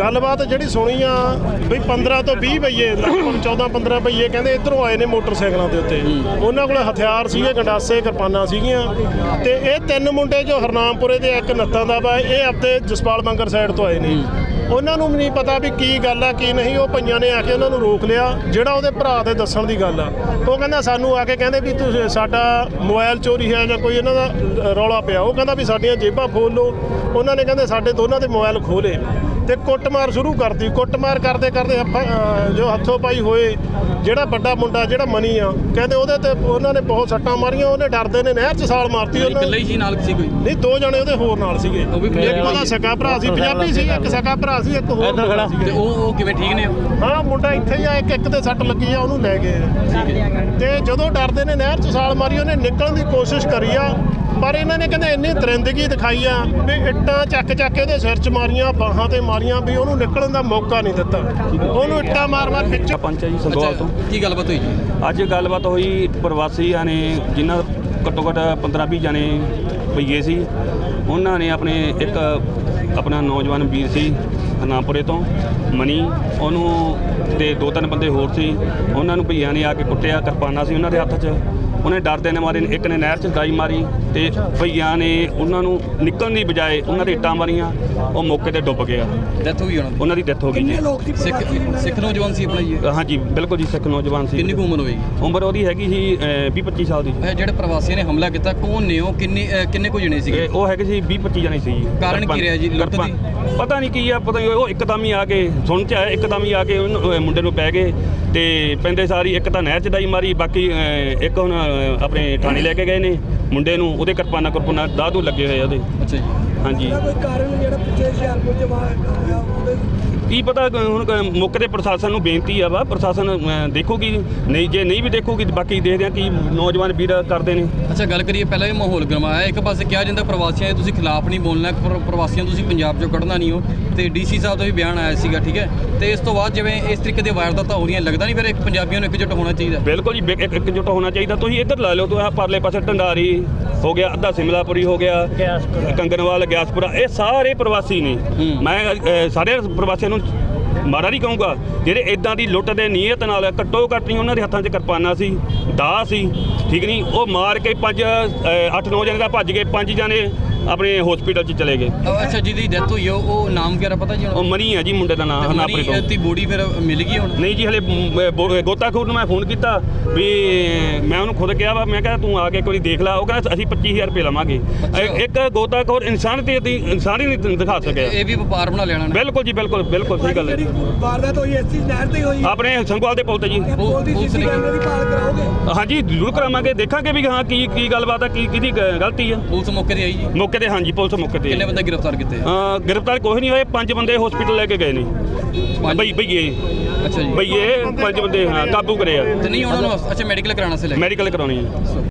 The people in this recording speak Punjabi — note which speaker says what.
Speaker 1: ਗੱਲਬਾਤ ਜਿਹੜੀ ਸੁਣੀ ਆ ਵੀ 15 ਤੋਂ 20 ਬਈਏ ਲਗਭਗ 14 15 ਬਈਏ ਕਹਿੰਦੇ ਇਧਰੋਂ ਆਏ ਨੇ ਮੋਟਰਸਾਈਕਲਾਂ ਦੇ ਉੱਤੇ। ਉਹਨਾਂ ਕੋਲ ਹਥਿਆਰ ਸੀਗੇ, ਗੰਡਾਸੇ, ਕਿਰਪਾਨਾਂ ਸੀਗੀਆਂ। ਤੇ ਇਹ ਤਿੰਨ ਮੁੰਡੇ ਜੋ ਹਰਨਾਮਪੁਰੇ ਦੇ ਇੱਕ ਨੱਤਾਂ ਦਾ ਵਾ, ਇਹ ਆਪਦੇ ਜਸਪਾਲ ਮੰਗਰ ਸਾਈਡ ਤੋਂ ਆਏ ਨੇ। ਉਹਨਾਂ ਨੂੰ ਵੀ ਨਹੀਂ ਪਤਾ ਵੀ ਕੀ ਗੱਲ ਆ, ਕੀ ਨਹੀਂ। ਉਹ ਪਈਆਂ ਨੇ ਆ ਕੇ ਉਹਨਾਂ ਨੂੰ ਰੋਕ ਲਿਆ, ਜਿਹੜਾ ਉਹਦੇ ਭਰਾ ਦੇ ਦੱਸਣ ਦੀ ਗੱਲ ਆ। ਉਹ ਕਹਿੰਦਾ ਸਾਨੂੰ ਆ ਕੇ ਕਹਿੰਦੇ ਵੀ ਤੁਸੀਂ ਸਾਡਾ ਮੋਬਾਈਲ ਚੋਰੀ ਹੈ ਜਾਂ ਕੋਈ ਇਹਨਾਂ ਦਾ ਰੌਲਾ ਪਿਆ। ਉਹ ਕਹਿੰਦਾ ਵੀ ਸਾਡੀਆਂ ਜੇਬਾਂ ਖੋਲ ਲਓ। ਉਹਨਾਂ ਨੇ ਕਹਿੰਦੇ ਸਾਡੇ ਦੋਨਾਂ ਦੇ ਮੋਬਾਈਲ ਖੋਲੇ ਤੇ ਕੁੱਟਮਾਰ ਸ਼ੁਰੂ ਕਰਤੀ। ਕੁੱਟਮਾਰ ਕਰਦੇ ਕਰਦੇ ਜੋ ਹੱਥੋਂ ਪਾਈ ਹੋਏ ਜਿਹੜਾ ਵੱਡਾ ਮੁੰਡਾ ਜਿਹੜਾ ਮਨੀ ਆ ਕਹਿੰਦੇ ਉਹਦੇ ਤੇ ਉਹਨਾਂ ਨੇ ਬਹੁਤ ਸੱਟਾਂ ਮਾਰੀਆਂ ਉਹਨੇ ਡਰਦੇ ਨੇ ਨਹਿਰ 'ਚ ਛਾਲ ਮਾਰਤੀ ਉਹਨਾਂ
Speaker 2: ਇਕੱਲੇ ਹੀ ਸੀ ਨਾਲ ਸੀ ਕੋਈ?
Speaker 1: ਨਹੀਂ ਦੋ ਜਣੇ ਉਹਦੇ ਹੋਰ ਨਾਲ ਸੀਗੇ।
Speaker 2: ਉਹ ਵੀ ਪੰਜਾਬੀ
Speaker 1: ਇੱਕ ਉਹਦਾ ਸਕਾ ਭਰਾ ਸੀ ਪੰਜਾਬੀ ਸੀ ਇੱਕ ਸਕਾ ਭਰਾ ਸੀ ਇੱਕ ਹੋਰ
Speaker 2: ਤੇ ਉਹ ਉਹ ਕਿਵੇਂ ਠੀਕ ਨੇ?
Speaker 1: ਹਾਂ ਮੁੰਡਾ ਇੱਥੇ ਹੀ ਆ ਇੱਕ ਇੱਕ ਤੇ ਸੱਟ ਲੱਗੀ ਆ ਉਹਨੂੰ ਲੈ ਗਏ। ਤੇ ਜਦੋਂ ਡਰਦੇ ਨੇ ਨਹਿਰ 'ਚ ਛਾਲ ਮਾਰੀ ਉਹਨੇ ਨਿਕਲਣ ਦੀ ਕੋਸ਼ਿਸ਼ ਕਰੀ ਆ। ਪਰ ਇਹਨਾਂ ਨੇ ਕਹਿੰਦੇ ਇੰਨੀ ਦਰਿੰਦਗੀ ਦਿਖਾਈ ਆ ਵੀ ਇੱਟਾਂ ਚੱਕ ਚੱਕ ਕੇ ਉਹਦੇ ਸਿਰ 'ਚ ਮਾਰੀਆਂ ਬਾਹਾਂ ਤੇ ਮਾਰੀਆਂ ਵੀ ਉਹਨੂੰ ਨਿਕਲਣ ਦਾ ਮੌਕਾ ਨਹੀਂ ਦਿੱਤਾ। ਉਹਨੂੰ ਇੱਟਾਂ ਮਾਰ-ਮਾਰ ਖਿੱਚ
Speaker 3: ਪੰਚ ਜੀ ਸੰਗੋਵਾਲ ਤੋਂ।
Speaker 2: ਕੀ ਗੱਲਬਾਤ ਹੋਈ ਜੀ?
Speaker 3: ਅੱਜ ਗੱਲਬਾਤ ਹੋਈ ਪ੍ਰਵਾਸੀਆਂ ਨੇ ਜਿਨ੍ਹਾਂ ਘੱਟੋ ਘੱਟ 15 20 ਜਣੇ ਪਈਏ ਸੀ। ਉਹਨਾਂ ਨੇ ਆਪਣੇ ਇੱਕ ਆਪਣਾ ਨੌਜਵਾਨ ਵੀਰ ਸੀ ਹਰਨਾਮਪੁਰੇ ਤੋਂ ਮਨੀ। ਉਹਨੂੰ ਤੇ ਦੋ ਤਿੰਨ ਬੰਦੇ ਹੋਰ ਸੀ। ਉਹਨਾਂ ਨੂੰ ਭਈਆਂ ਨੇ ਆ ਕੇ ਕੁੱਟਿਆ ਕਿਰਪਾਨਾਂ ਸੀ ਉਹਨਾਂ ਦੇ ਹੱਥ 'ਚ। ਉਹਨੇ ਡਰਦੇ ਨੇ ਮਾਰੇ ਇੱਕ ਨੇ ਨਹਿਰ 'ਚ ਗਾਈ ਮਾਰੀ ਤੇ ਭਈਆਂ ਨੇ ਉਹਨਾਂ ਨੂੰ ਨਿਕਲਣ ਦੀ ਬਜਾਏ ਉਹਨਾਂ ਦੇ ਇੱਟਾਂ ਮਾਰੀਆਂ ਉਹ ਮੌਕੇ ਤੇ ਡੁੱਬ ਗਿਆ।
Speaker 2: ਡੈਥ ਹੋ ਗਈ ਉਹਨਾਂ
Speaker 3: ਉਹਨਾਂ ਦੀ ਡੈਥ ਹੋ ਗਈ ਜੀ।
Speaker 2: ਦੀ ਸਿੱਖ ਸਿੱਖ ਨੌਜਵਾਨ ਸੀ ਆਪਣਾ ਜੀ ਇਹ?
Speaker 3: ਹਾਂਜੀ ਬਿਲਕੁਲ ਜੀ ਸਿੱਖ ਨੌਜਵਾਨ ਸੀ।
Speaker 2: ਕਿੰਨੀ ਕੁ ਉਮਰ ਹੋਏਗੀ?
Speaker 3: ਉਮਰ ਉਹਦੀ ਹੈਗੀ ਸੀ 20 25 ਸਾਲ ਦੀ
Speaker 2: ਇਹ ਜਿਹੜੇ ਪ੍ਰਵਾਸੀਆਂ ਨੇ ਹਮਲਾ ਕੀਤਾ ਕੌਣ ਨੇ ਉਹ? ਕਿੰਨੇ ਅਹ ਕਿੰਨੇ ਕੁ ਜਣੇ ਸੀਗੇ?
Speaker 3: ਇਹ ਉਹ ਹੈਗੇ ਸੀ 20 25 ਜਣੇ ਸੀ ਜੀ।
Speaker 2: ਕਾਰਨ ਕੀ ਰਿਹਾ ਜੀ? ਲੁੱਟ ਦੀ?
Speaker 3: ਕਿਰਪਾਨ- ਪਤਾ ਨਹੀਂ ਕੀ ਆ ਪਤਾ ਨਹੀਂ ਉਹ ਇੱਕਦਮ ਹੀ ਆ ਕੇ ਸੁਣ ਚ ਆਇਆ ਇੱਕਦਮ ਹੀ ਆ ਕੇ ਉਹਨੂੰ- ਉਹ ਮੁੰਡੇ ਨੂੰ ਪੈ ਗਏ ਤੇ ਪੈਂਦੇ ਸਾਰੀ ਇੱਕ ਤਾਂ ਨਹਿਰ ਚ ਡਾਈ ਮਾਰੀ ਬਾਕੀ ਅਹ, ਇੱਕ ਹੁਣ ਆਪਣੇ ਥਾਣੇ ਲੈ ਕੇ ਗਏ ਨੇ। ਮੁੰਡੇ ਨੂੰ ਉਹਦੇ ਕਿਰਪਾਨਾ ਕਿਰਪਾਨਾ ਦਾਦੂ ਲੱਗੇ ਹੋਏ ਆ ਉਹਦੇ।
Speaker 2: ਅੱਛਾ ਜੀ।
Speaker 3: ਹਾਂਜੀ।
Speaker 4: ਕੋਈ ਕਾਰਨ ਜਿਹੜਾ ਪਿੱਛੇ ਹੁਸ਼ਿਆਰਪੁਰ ਵਾਰ ਹੋਇਆ
Speaker 3: ਕੀ ਪਤਾ ਹੁਣ ਮੌਕੇ ਦੇ ਪ੍ਰਸ਼ਾਸਨ ਨੂੰ ਬੇਨਤੀ ਆ ਵਾ ਪ੍ਰਸ਼ਾਸਨ ਦੇਖੂਗੀ ਨਹੀਂ ਜੇ ਨਹੀਂ ਵੀ ਦੇਖੂਗੀ ਬਾਕੀ ਦੇਖਦੇ ਆ ਕੀ ਨੌਜਵਾਨ ਵੀਰ ਕਰਦੇ ਨੇ।
Speaker 2: ਅੱਛਾ ਗੱਲ ਕਰੀਏ ਪਹਿਲਾਂ ਇਹ ਮਾਹੌਲ ਗਰਮਾਇਆ ਇੱਕ ਪਾਸੇ ਕਿਹਾ ਜਾਂਦਾ ਪ੍ਰਵਾਸੀਆਂ ਦੇ ਤੁਸੀਂ ਖਿਲਾਫ ਨਹੀਂ ਬੋਲਣਾ ਪਰ ਪ੍ਰਵਾਸੀਆਂ ਨੂੰ ਤੁਸੀਂ ਪੰਜਾਬ ਚੋਂ ਕੱਢਣਾ ਨਹੀਂ ਹੋ। ਤੇ ਡੀਸੀ ਸਾਹਿਬ ਦਾ ਵੀ ਬਿਆਨ ਆਇਆ ਸੀਗਾ ਠੀਕ ਹੈ? ਤੇ ਇਸ ਤੋਂ ਬਾਅਦ ਜਿਵੇਂ ਇਸ ਤਰੀਕੇ ਦੇ ਵਾਰਦਾਤਾਂ ਹੋ ਰਹੀਆਂ ਲੱਗਦਾ ਨਹੀਂ ਫਿਰ ਇੱਕ ਪੰਜਾਬੀਆਂ ਨੂੰ ਇਕਜੁੱਟ ਹੋਣਾ ਚਾਹੀਦਾ?
Speaker 3: ਬਿਲਕੁਲ ਜੀ ਬਿ- ਇੱਕ ਇਕਜੁੱਟ ਹੋਣਾ ਚਾਹੀਦਾ। ਤੁਸੀਂ ਇੱਧਰ ਲਾ ਲਓ ਤੁਸੀਂ ਆਹ ਪਰਲੇ ਪਾਸੇ ਢੰਡਾਰੀ ਹੋ ਗਿਆ ਅੱਧਾ ਸਿਮਲਾਪੁਰੀ ਹੋ ਗਿਆ ਕੰਗਨਵਾਲ ਗਿਆਸਪੁਰਾ ਇਹ ਸਾਰੇ ਪ੍ਰਵਾਸੀ ਨੇ। ਮੈਂ ਸਾਰੇ ਪ੍ਰਵਾਸੀਆਂ ਨੂੰ ਮਾੜਾ ਨਹੀਂ ਕਹੂੰਗਾ, ਜਿਹੜੇ ਇਦਾਂ ਦੀ ਲੁੱਟ ਦੇ ਨੀਅਤ ਨਾਲ ਘੱਟੋ ਘੱਟ ਨਹੀਂ ਉਹਨਾਂ ਦੇ ਹੱਥਾਂ 'ਚ ਕਿਰਪਾਨਾਂ ਸੀ ਦਾ ਸੀ, ਠੀਕ ਨਹੀਂ? ਉਹ ਮਾਰ ਕੇ ਪੰਜ 8-9 ਜਣੇ ਦਾ ਭੱਜ ਗਏ, ਪੰਜ ਜਣੇ ਆਪਣੇ ਹਸਪੀਟਲ 'ਚ ਚਲੇ ਗਏ।
Speaker 2: ਅੱਛਾ ਜਿਹਦੀ ਡੈਥ ਹੋਈ ਆ, ਉਹ ਨਾਮ ਵਗੈਰਾ ਪਤਾ ਜੀ
Speaker 3: ਉਹ ਮਨੀ ਹੈ ਜੀ ਮੁੰਡੇ ਦਾ ਨਾਮ ਹਨਾਪੁਰੇ ਤੋਂ
Speaker 2: ਦੀ ਬੋਡੀ ਫਿਰ ਮਿਲ ਗਈ ਹੁਣ?
Speaker 3: ਨਹੀਂ ਜੀ ਹਲੇ ਗੋਤਾਖੋਰ ਨੂੰ ਮੈਂ ਫੋਨ ਕੀਤਾ ਵੀ ਮੈਂ ਉਹਨੂੰ ਖੁਦ ਕਿਹਾ ਵਾ ਮੈਂ ਕਿਹਾ ਤੂੰ ਆ ਕੇ ਇੱਕ ਵਾਰੀ ਦੇਖ ਲੈ ਉਹ ਕਹਿੰਦਾ ਅਸੀਂ 25000 ਰੁਪਏ ਲਵਾਂਗੇ। ਇਹ- ਇੱਕ ਗੋਤਾਖੋਰ ਇਨਸਾਨ ਤੇ ਦੀ ਇਨਸਾਨ ਹੀ ਨਹੀਂ ਦਿਖਾ ਸਕਿਆ।
Speaker 2: ਇਹ ਵੀ ਵਪਾਰ ਬਣਾ ਲੈਣਾ ਨੇ?
Speaker 3: ਬਿਲਕੁਲ ਜੀ ਬਿਲਕੁਲ ਬਿਲਕੁਲ ਸਹੀ ਗੱਲ ਹੈ
Speaker 4: ਜਿਹੜੀ ਵਾਰਦਾਤ ਹੋਈ ਇਸ ਚੀਜ਼ ਨਹਿਰ ਤੇ ਹੀ ਹੋਈ
Speaker 3: ਆਪਣੇ ਸੰਗਵਾਲ ਦੇ ਪੁਲ ਤੇ ਜੀ।
Speaker 4: ਪੁਲ ਦੀ
Speaker 2: ਪੁਲਿਸ
Speaker 4: ਸੀਸੀ
Speaker 2: ਨੇ-
Speaker 4: ਕੈਮਰੇ ਦੀ ਭਾਲ ਕਰਾਓਗੇ?
Speaker 3: ਹਾਂਜੀ ਜ਼ਰੂਰ ਕਰਾਵਾਂਗੇ। ਦੇਖਾਂਗੇ ਵੀ ਹਾਂ ਕੀ ਕੀ ਗੱਲਬਾਤ ਹੈ ਕੀ ਕਿਹਦੀ ਗ- ਗਲਤੀ ਹੈ।
Speaker 2: ਪੁਲਿਸ ਮੌਕੇ ਤੇ ਆਈ ਜੀ?
Speaker 3: ਮੌਕੇ ਤੇ ਹਾਂਜੀ ਪੁਲਿਸ ਮੌਕੇ ਤੇ
Speaker 2: ਕਿੰਨੇ ਬੰਦੇ ਗ੍ਰਿਫਤਾਰ ਕੀਤੇ?
Speaker 3: ਅ, ਗ੍ਰਿਫਤਾਰ ਕੋਈ ਨਹੀਂ ਹੋਏ ਪੰਜ ਬੰਦੇ ਹਸਪੀਟਲ ਲੈ ਕੇ ਗਏ ਨੇ।
Speaker 2: ਪੰਜ?
Speaker 3: ਬਈ ਬਈਏ
Speaker 2: ਅੱਛਾ ਜੀ।
Speaker 3: ਬਈਏ ਪੰਜ ਬੰਦੇ ਹਾਂ ਕਾਬੂ ਕਰੇ ਆ।
Speaker 2: ਤੇ ਨਹੀਂ ਉਹਨਾਂ ਨੂੰ ਅੱਛਾ ਮੈਡੀਕਲ ਕਰਾਉਣਾ ਸੀ ਲੈ ਕੇ।
Speaker 3: ਮੈਡੀਕਲ ਕਰਾਉਣੀ ਹੈ।